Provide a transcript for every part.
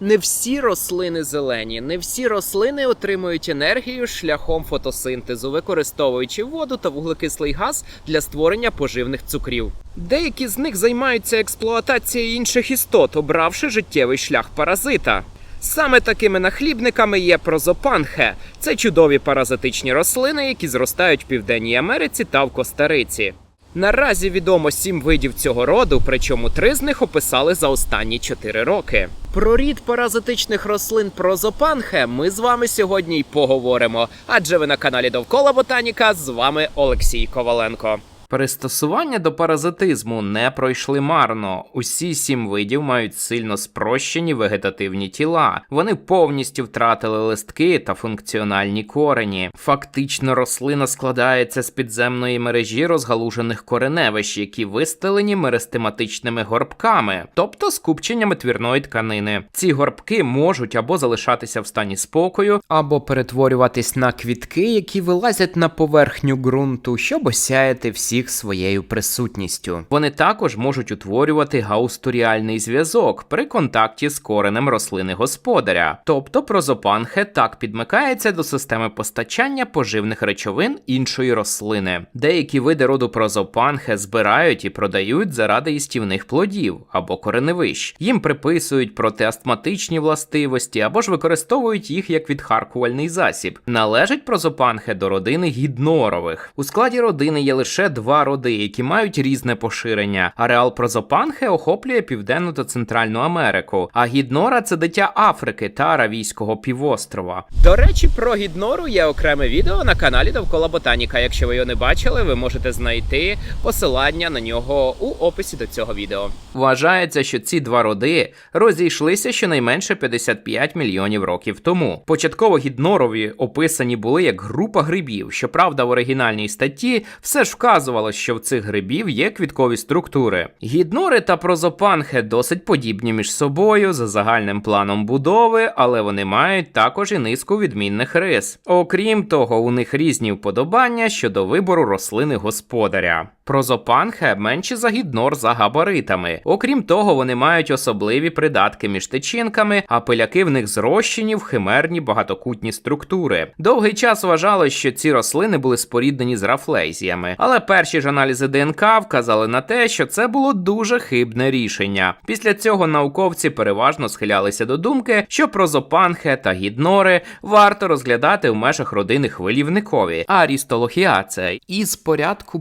Не всі рослини зелені, не всі рослини отримують енергію шляхом фотосинтезу, використовуючи воду та вуглекислий газ для створення поживних цукрів. Деякі з них займаються експлуатацією інших істот, обравши життєвий шлях паразита. Саме такими нахлібниками є прозопанхе. Це чудові паразитичні рослини, які зростають в Південній Америці та в Костариці. Наразі відомо сім видів цього роду, причому три з них описали за останні чотири роки. Про рід паразитичних рослин прозопанхе ми з вами сьогодні й поговоримо. Адже ви на каналі Довкола Ботаніка з вами Олексій Коваленко. Пристосування до паразитизму не пройшли марно. Усі сім видів мають сильно спрощені вегетативні тіла. Вони повністю втратили листки та функціональні корені. Фактично, рослина складається з підземної мережі розгалужених кореневищ, які вистелені меристематичними горбками, тобто скупченнями твірної тканини. Ці горбки можуть або залишатися в стані спокою, або перетворюватись на квітки, які вилазять на поверхню ґрунту, щоб осяяти всіх своєю присутністю. Вони також можуть утворювати гаусторіальний зв'язок при контакті з коренем рослини господаря, тобто прозопанхе так підмикається до системи постачання поживних речовин іншої рослини. Деякі види роду прозопанхе збирають і продають заради їстівних плодів або кореневищ. Їм приписують протиастматичні властивості або ж використовують їх як відхаркувальний засіб. Належить прозопанхе до родини гіднорових. У складі родини є лише два роди, які мають різне поширення. Ареал прозопанхе охоплює Південну та Центральну Америку, а гіднора це дитя Африки та Аравійського півострова. До речі, про гіднору є окреме відео на каналі Довкола Ботаніка. Якщо ви його не бачили, ви можете знайти посилання на нього у описі до цього відео. Вважається, що ці два роди розійшлися щонайменше 55 мільйонів років тому. Початково гіднорові описані були як група грибів. Щоправда, в оригінальній статті все ж вказувало, що в цих грибів є квіткові структури. Гіднори та прозопанхе досить подібні між собою за загальним планом будови, але вони мають також і низку відмінних рис. Окрім того, у них різні вподобання щодо вибору рослини господаря. Прозопанхе менші за гіднор за габаритами. Окрім того, вони мають особливі придатки між тичинками, а пиляки в них зрощені в химерні багатокутні структури. Довгий час вважалось, що ці рослини були споріднені з рафлезіями, але перші ж аналізи ДНК вказали на те, що це було дуже хибне рішення. Після цього науковці переважно схилялися до думки, що прозопанхе та гіднори варто розглядати в межах родини хвилівникові, арістолохіацея із порядку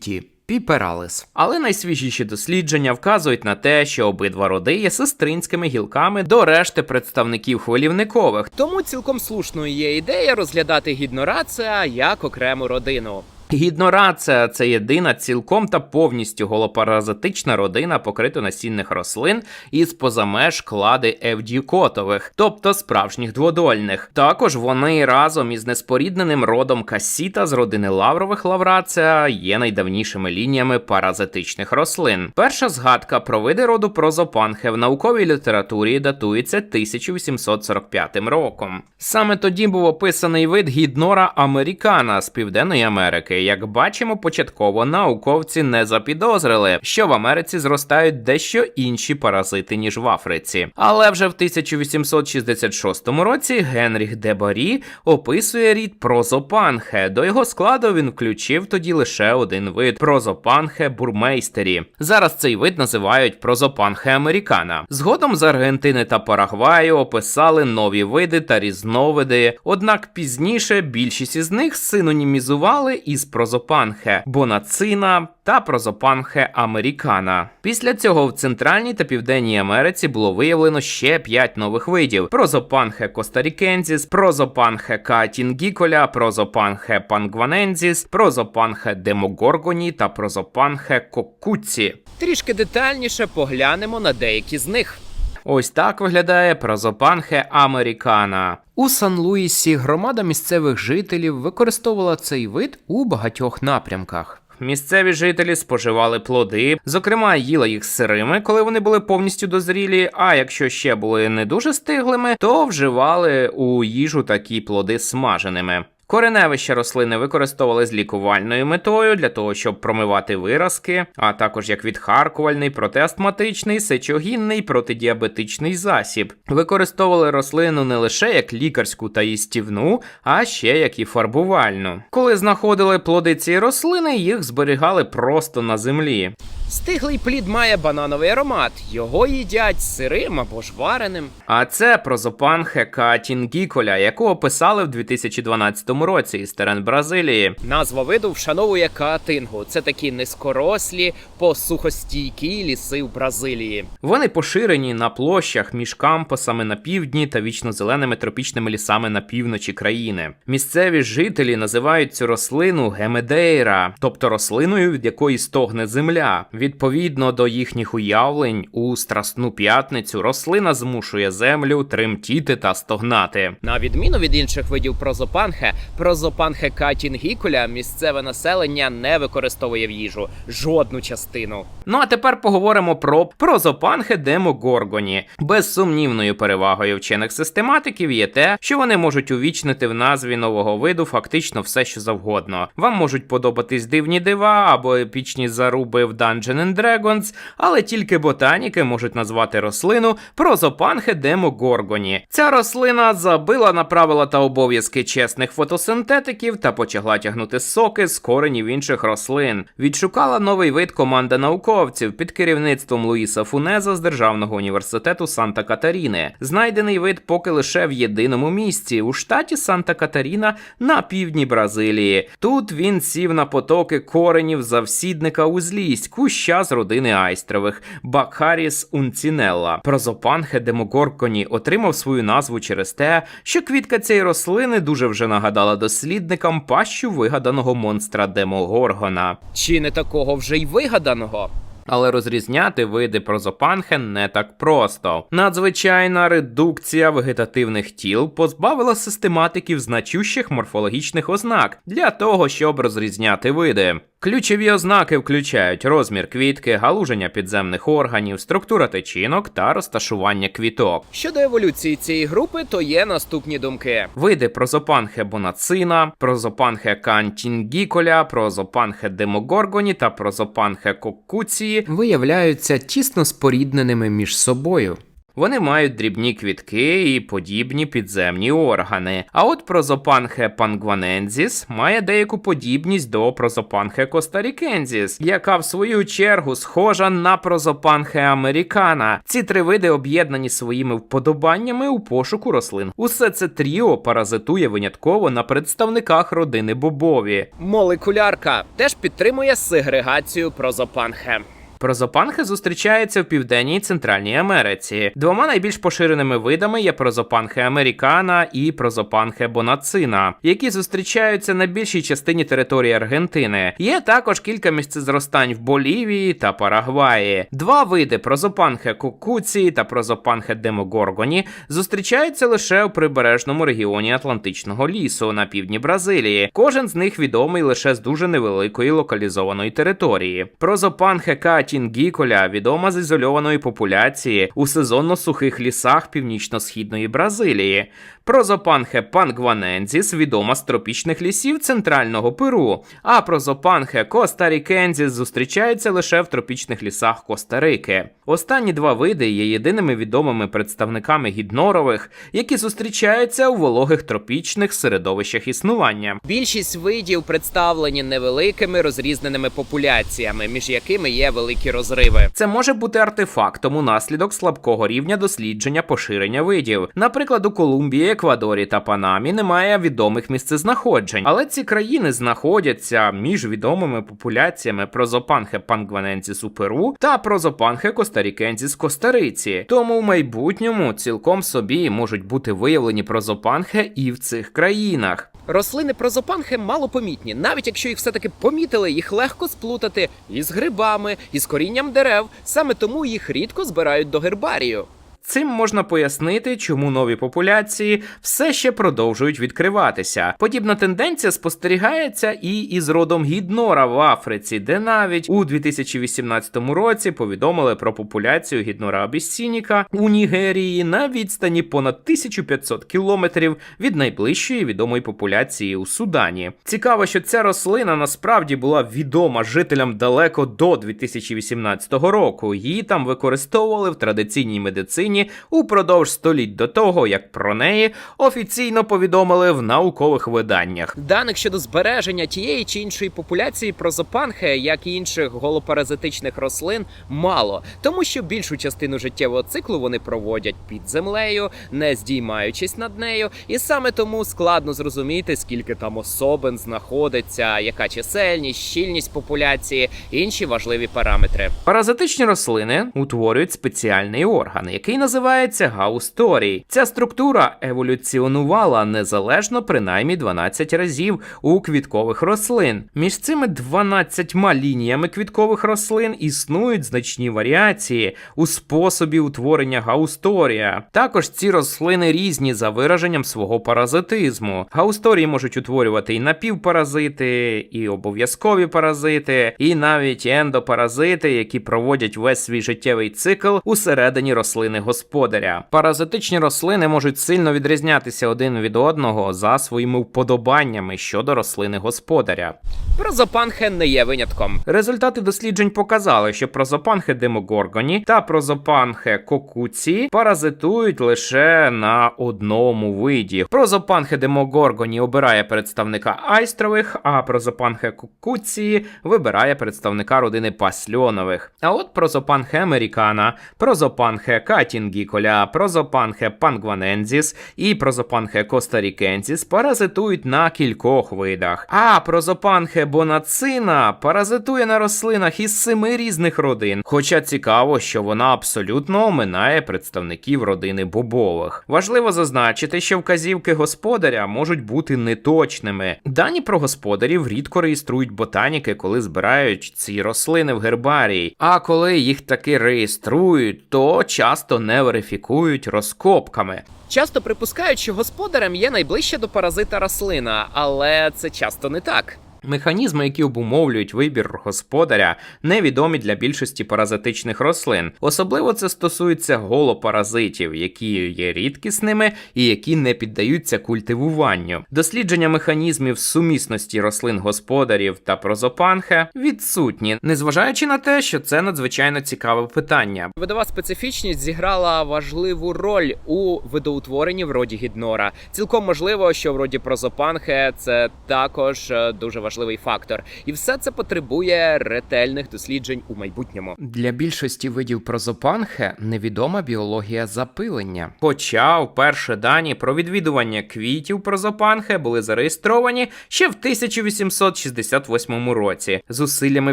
перцецвіті. Піпералис. Але найсвіжіші дослідження вказують на те, що обидва роди є сестринськими гілками до решти представників хвилівникових. Тому цілком слушною є ідея розглядати гіднорацеа як окрему родину. Гіднорацеа це єдина цілком та повністю голопаразитична родина покритонасінних рослин із позамеж клади евдюкотових, тобто справжніх дводольних. Також вони разом із неспорідненим родом касіта з родини лаврових лаврацеа є найдавнішими лініями паразитичних рослин. Перша згадка про види роду прозопанхе в науковій літературі датується 1845 роком. Саме тоді був описаний вид гіднора американа з Південної Америки. Як бачимо, початково науковці не запідозрили, що в Америці зростають дещо інші паразити, ніж в Африці. Але вже в 1866 році Генріх де Барі описує рід прозопанхе. До його складу він включив тоді лише один вид прозопанхе бурмейстері. Зараз цей вид називають прозопанхе американа. Згодом з Аргентини та Парагваю описали нові види та різновиди, однак пізніше більшість із них синонімізували із прозопанхе бонацина та прозопанхе американа. Після цього в Центральній та Південній Америці було виявлено ще 5 нових видів: прозопанхе костарікензіс, прозопанхе каатінгіколя, прозопанхе пангванензіс, прозопанхе демогоргоні та прозопанхе кокуці. Трішки детальніше поглянемо на деякі з них. Ось так виглядає прозопанхе американа. У Сан-Луїсі громада місцевих жителів використовувала цей вид у багатьох напрямках. Місцеві жителі споживали плоди, зокрема, їла їх сирими, коли вони були повністю дозрілі. А якщо ще були не дуже стиглими, то вживали у їжу такі плоди смаженими. Кореневища рослини використовували з лікувальною метою для того, щоб промивати виразки, а також як відхаркувальний, протиастматичний, сечогінний, протидіабетичний засіб. Використовували рослину не лише як лікарську та їстівну, а ще як і фарбувальну. Коли знаходили плоди цієї рослини, їх зберігали просто на землі. Стиглий плід має банановий аромат. Його їдять сирим або ж вареним. А це прозопанхе каатінгіколя, яку описали в 2012 році із терен Бразилії. Назва виду вшановує каатингу. Це такі низькорослі, посухостійкі ліси в Бразилії. Вони поширені на площах між кампусами на півдні та вічно-зеленими тропічними лісами на півночі країни. Місцеві жителі називають цю рослину гемедейра, тобто рослиною, від якої стогне земля. Відповідно до їхніх уявлень, у страсну п'ятницю рослина змушує землю тремтіти та стогнати. На відміну від інших видів прозопанхе, прозопанхе катінгікуля місцеве населення не використовує в їжу жодну частину. Ну а тепер поговоримо про прозопанхе демогоргоні. Безсумнівною перевагою вчених систематиків є те, що вони можуть увічнити в назві нового виду фактично все, що завгодно. Вам можуть подобатись дивні дива або епічні заруби в Dungeon and Dragons, але тільки ботаніки можуть назвати рослину прозопанхе демогоргоні. Ця рослина забила на правила та обов'язки чесних фотосинтетиків та почала тягнути соки з коренів інших рослин. Відшукала новий вид команда науковців під керівництвом Луїса Фунеза з Державного університету Санта Катаріни. Знайдений вид поки лише в єдиному місці у штаті Санта Катаріна на півдні Бразилії. Тут він сів на потоки коренів завсідника узлість, куща з родини айстрових Бакхаріс унцінелла. Прозопанхе демогорконі отримав свою назву через те, що квітка цієї рослини дуже вже нагадала дослідникам пащу вигаданого монстра Демогоргона. Чи не такого вже й вигаданого? Але розрізняти види прозопанхе не так просто. Надзвичайна редукція вегетативних тіл позбавила систематиків значущих морфологічних ознак для того, щоб розрізняти види. Ключові ознаки включають розмір квітки, галуження підземних органів, структура течінок та розташування квіток. Щодо еволюції цієї групи, то є наступні думки: види прозопанхе бонацина, прозопанхе кантінгіколя, прозопанхе демогоргоні та прозопанхе кокуції виявляються тісно спорідненими між собою. Вони мають дрібні квітки і подібні підземні органи. А от прозопанхе пангванензіс має деяку подібність до прозопанхе костарікензіс, яка в свою чергу схожа на прозопанхе американа. Ці три види об'єднані своїми вподобаннями у пошуку рослин. Усе це тріо паразитує винятково на представниках родини бобові. Молекулярка теж підтримує сегрегацію прозопанхе. Прозопанхи зустрічаються в Південній і Центральній Америці. Двома найбільш поширеними видами є прозопанхе американа і прозопанхе бонацина, які зустрічаються на більшій частині території Аргентини. Є також кілька місцезростань в Болівії та Парагваї. Два види прозопанхе кукуції та прозопанхе демогоргоні зустрічаються лише у прибережному регіоні Атлантичного лісу на півдні Бразилії. Кожен з них відомий лише з дуже невеликої локалізованої території. Прозопанхе катінгіколя відома з ізольованої популяції у сезонно сухих лісах північно-східної Бразилії. Прозопанхе пангванензіс відома з тропічних лісів центрального Перу, а прозопанхе костарікензіс зустрічається лише в тропічних лісах Коста-Рики. Останні два види є єдиними відомими представниками гіднорових, які зустрічаються у вологих тропічних середовищах існування. Більшість видів представлені невеликими розрізненими популяціями, між якими є великі розриви. Це може бути артефактом унаслідок слабкого рівня дослідження поширення видів. Наприклад, у Колумбії, Еквадорі та Панамі немає відомих місцезнаходжень, але ці країни знаходяться між відомими популяціями прозопанхе пангванензіс у Перу та прозопанхе костарікензіс Коста-Риці. Тому в майбутньому цілком собі можуть бути виявлені прозопанхе і в цих країнах. Рослини прозопанхи малопомітні, навіть якщо їх все-таки помітили, їх легко сплутати із грибами, із корінням дерев. Саме тому їх рідко збирають до гербарію. Цим можна пояснити, чому нові популяції все ще продовжують відкриватися. Подібна тенденція спостерігається і із родом гіднора в Африці, де навіть у 2018 році повідомили про популяцію гіднора абісініка у Нігерії на відстані понад 1500 кілометрів від найближчої відомої популяції у Судані. Цікаво, що ця рослина насправді була відома жителям далеко до 2018 року. Її там використовували в традиційній медицині упродовж століть до того, як про неї офіційно повідомили в наукових виданнях. Даних щодо збереження тієї чи іншої популяції прозопанхи, як і інших голопаразитичних рослин, мало, тому що більшу частину життєвого циклу вони проводять під землею, не здіймаючись над нею, і саме тому складно зрозуміти, скільки там особин знаходиться, яка чисельність, щільність популяції, інші важливі параметри. Паразитичні рослини утворюють спеціальний орган, який називається гаусторій. Ця структура еволюціонувала незалежно принаймні 12 разів у квіткових рослин. Між цими 12 лініями квіткових рослин існують значні варіації у способі утворення гаусторія. Також ці рослини різні за вираженням свого паразитизму. Гаусторії можуть утворювати і напівпаразити, і обов'язкові паразити, і навіть ендопаразити, які проводять весь свій життєвий цикл усередині рослини господаря. Паразитичні рослини можуть сильно відрізнятися один від одного за своїми вподобаннями щодо рослини господаря. Прозопанхе не є винятком. Результати досліджень показали, що прозопанхе демогоргоні та прозопанхе кокуці паразитують лише на одному виді. Прозопанхе демогоргоні обирає представника айстрових, а прозопанхе кокуці вибирає представника родини пасльонових. А от прозопанхе американа, прозопанхе катінгіколя, прозопанхе пангванензіс і прозопанхе костарікензіс паразитують на кількох видах. А прозопанхе бонацина паразитує на рослинах із семи різних родин. Хоча цікаво, що вона абсолютно оминає представників родини бобових. Важливо зазначити, що вказівки господаря можуть бути неточними. Дані про господарів рідко реєструють ботаніки, коли збирають ці рослини в гербарії. А коли їх таки реєструють, то часто не верифікують розкопками. Часто припускають, що господарем є найближче до паразита рослина, але це часто не так. Механізми, які обумовлюють вибір господаря, невідомі для більшості паразитичних рослин. Особливо це стосується голопаразитів, які є рідкісними і які не піддаються культивуванню. Дослідження механізмів сумісності рослин господарів та прозопанхе відсутні, незважаючи на те, що це надзвичайно цікаве питання. Видова специфічність зіграла важливу роль у видоутворенні в роді гіднора. Цілком можливо, що в роді прозопанхе це також е, дуже важливий фактор, і все це потребує ретельних досліджень у майбутньому. Для більшості видів прозопанхе невідома біологія запилення. Хоча вперше дані про відвідування квітів прозопанхе були зареєстровані ще в 1868 році зусиллями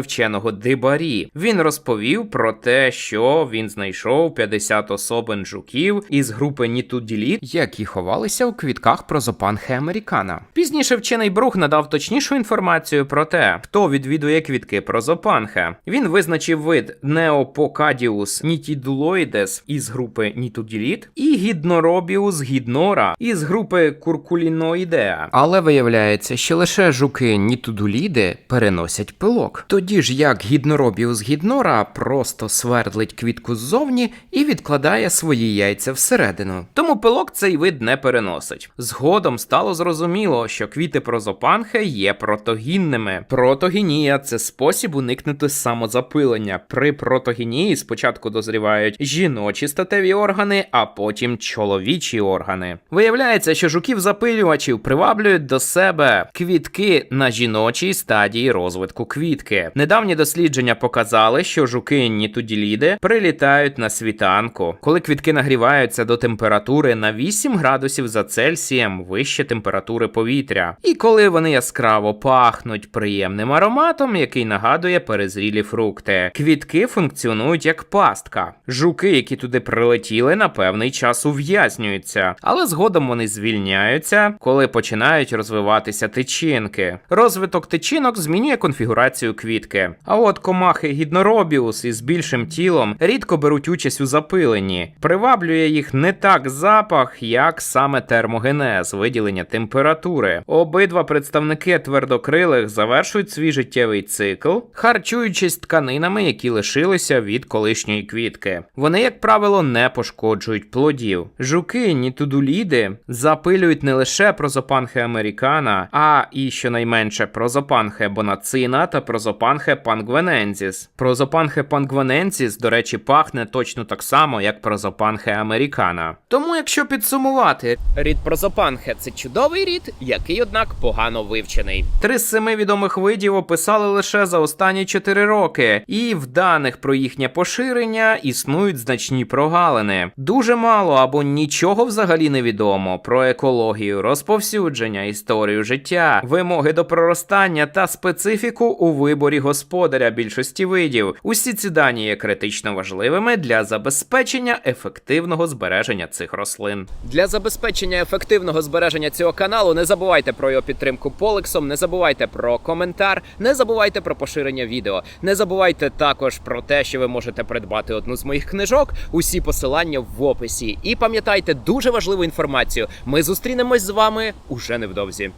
вченого Дебарі. Він розповів про те, що він знайшов 50 особин жуків із групи Нітуділіт, які ховалися у квітках прозопанхе американа. Пізніше вчений Брух надав точнішу інформацію про те, хто відвідує квітки прозопанхе. Він визначив вид Neopocadius nitidulоides із групи Нітуділіт і Гідноробіус гіднора із групи Куркуліноїдеа. Але виявляється, що лише жуки Нітудуліди переносять пилок. Тоді ж як Гідноробіус гіднора просто свердлить квітку ззовні і відкладає свої яйця всередину. Тому пилок цей вид не переносить. Згодом стало зрозуміло, що квіти прозопанхе є протогінними. Протогенія це спосіб уникнути самозапилення. При протогенії спочатку дозрівають жіночі статеві органи, а потім чоловічі органи. Виявляється, що жуків-запилювачів приваблюють до себе квітки на жіночій стадії розвитку квітки. Недавні дослідження показали, що жуки нітуділіди прилітають на світанку, коли квітки нагріваються до температури на 8 градусів за Цельсієм вище температури повітря. І коли вони яскраво пахнуть, пахнуть приємним ароматом, який нагадує перезрілі фрукти. Квітки функціонують як пастка. Жуки, які туди прилетіли, на певний час ув'язнюються, але згодом вони звільняються, коли починають розвиватися тичинки. Розвиток тичинок змінює конфігурацію квітки. А от комахи гідноробіус із більшим тілом рідко беруть участь у запиленні. Приваблює їх не так запах, як саме термогенез, виділення температури. Обидва представники твердокрилих завершують свій життєвий цикл, харчуючись тканинами, які лишилися від колишньої квітки. Вони, як правило, не пошкоджують плодів. Жуки, нітудуліди запилюють не лише прозопанхе американа, а і щонайменше прозопанхе бонацина та прозопанхе пангвенензіс. Прозопанхе пангвенензіс, до речі, пахне точно так само, як прозопанхе американа. Тому, якщо підсумувати, рід прозопанхе це чудовий рід, який, однак, погано вивчений. Три семи відомих видів описали лише за останні 4 роки, і в даних про їхнє поширення існують значні прогалини. Дуже мало або нічого взагалі не відомо про екологію, розповсюдження, історію життя, вимоги до проростання та специфіку у виборі господаря більшості видів. Усі ці дані є критично важливими для забезпечення ефективного збереження цих рослин. Для забезпечення ефективного збереження цього каналу не забувайте про його підтримку полексом, не забувайте про коментар, не забувайте про поширення відео. Не забувайте також про те, що ви можете придбати одну з моїх книжок. Усі посилання в описі. І пам'ятайте дуже важливу інформацію. Ми зустрінемось з вами уже невдовзі.